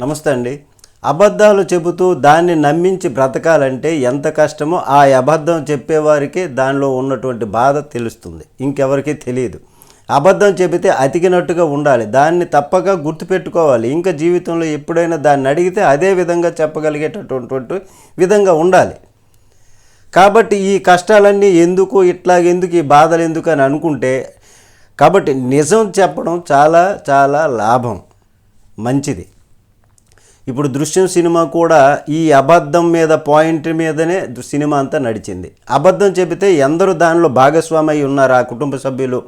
నమస్తే అండి. అబద్ధాలు చెబుతూ దాన్ని నమ్మించి బ్రతకాలంటే ఎంత కష్టమో ఆ అబద్ధం చెప్పేవారికి దానిలో ఉన్నటువంటి బాధ తెలుస్తుంది. ఇంకెవరికి తెలియదు. అబద్ధం చెబితే అతికినట్టుగా ఉండాలి. దాన్ని తప్పక గుర్తుపెట్టుకోవాలి. ఇంకా జీవితంలో ఎప్పుడైనా దాన్ని అడిగితే అదే విధంగా చెప్పగలిగేటటువంటి విధంగా ఉండాలి. కాబట్టి ఈ కష్టాలన్నీ ఎందుకు ఇట్లాగెందుకు ఈ బాధలు ఎందుకు అని అనుకుంటే కాబట్టి నిజం చెప్పడం చాలా చాలా లాభం. మంచిది. ఇప్పుడు దృశ్యం సినిమా కూడా ఈ అబద్ధం మీద పాయింట్ మీదనే సినిమా అంతా నడిచింది. అబద్ధం చెబితే ఎందరూ దానిలో భాగస్వామి అయి ఉన్నారు ఆ కుటుంబ సభ్యులు.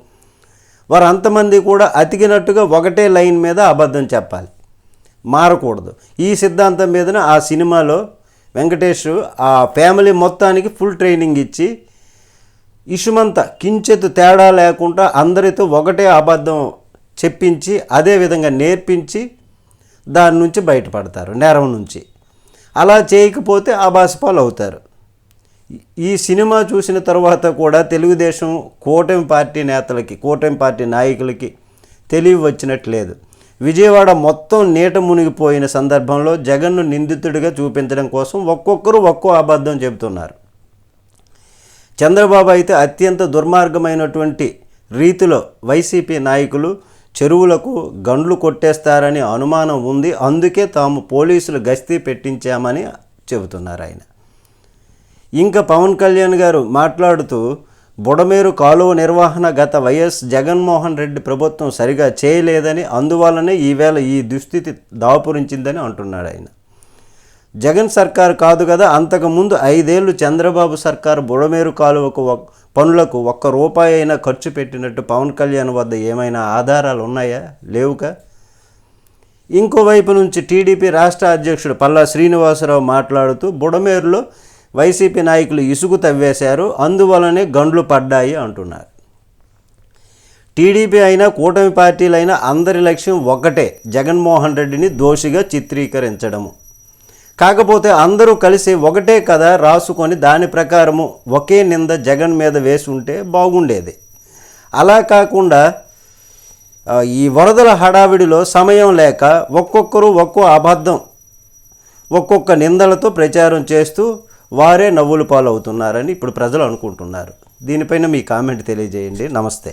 వారు అంతమంది కూడా అతికినట్టుగా ఒకటే లైన్ మీద అబద్ధం చెప్పాలి. మారకూడదు. ఈ సిద్ధాంతం మీదన ఆ సినిమాలో వెంకటేష్ ఆ ఫ్యామిలీ మొత్తానికి ఫుల్ ట్రైనింగ్ ఇచ్చి ఇషుమంత కించెత్తు తేడా లేకుండా అందరితో ఒకటే అబద్ధం చెప్పించి అదే విధంగా నేర్పించి దాని నుంచి బయటపడతారు నేరం నుంచి. అలా చేయకపోతే ఆభాసపాలు అవుతారు. ఈ సినిమా చూసిన తర్వాత కూడా తెలుగుదేశం కూటమి పార్టీ నేతలకి కూటమి పార్టీ నాయకులకి తెలివి వచ్చినట్లేదు. విజయవాడ మొత్తం నీట మునిగిపోయిన సందర్భంలో జగన్ను నిందితుడిగా చూపించడం కోసం ఒక్కొక్కరు ఒక్కో అబద్ధం చెబుతున్నారు. చంద్రబాబు అయితే అత్యంత దుర్మార్గమైనటువంటి రీతిలో వైసీపీ నాయకులు చెరువులకు గండ్లు కొట్టేస్తారని అనుమానం ఉంది. అందుకే తాము పోలీసులు గస్తీ పెట్టించామని చెబుతున్నారు ఆయన. ఇంకా పవన్ కళ్యాణ్ గారు మాట్లాడుతూ బుడమేరు కాలువ నిర్వహణ గత వైఎస్ జగన్మోహన్ రెడ్డి ప్రభుత్వం సరిగా చేయలేదని అందువల్లనే ఈవేళ ఈ దుస్థితి దాపురించిందని అంటున్నాడు ఆయన. జగన్ సర్కార్ కాదు కదా అంతకుముందు ఐదేళ్ళు చంద్రబాబు సర్కార్ బుడమేరు కాలువకు పనులకు ఒక్క రూపాయి అయినా ఖర్చు పెట్టినట్టు పవన్ కళ్యాణ్ వద్ద ఏమైనా ఆధారాలు ఉన్నాయా లేవుగా ఇంకోవైపు నుంచి టీడీపీ రాష్ట్ర అధ్యక్షుడు పల్లా శ్రీనివాసరావు మాట్లాడుతూ బుడమేరులో వైసీపీ నాయకులు ఇసుగు తవ్వేశారు అందువలనే గండ్లు పడ్డాయి అంటున్నారు. టీడీపీ అయినా కూటమి పార్టీలైనా అందరి లక్ష్యం ఒకటే జగన్మోహన్ రెడ్డిని దోషిగా చిత్రీకరించడము. కాకపోతే అందరూ కలిసి ఒకటే కథ రాసుకొని దాని ప్రకారము ఒకే నింద జగన్ మీద వేసి ఉంటే బాగుండేది. అలా కాకుండా ఈ వరదల హడావిడిలో సమయం లేక ఒక్కొక్కరు ఒక్కో అబద్ధం ఒక్కొక్క నిందలతో ప్రచారం చేస్తూ వారే నవ్వుల పాలవుతున్నారని ఇప్పుడు ప్రజలు అనుకుంటున్నారు. దీనిపైన మీ కామెంట్ తెలియజేయండి. నమస్తే.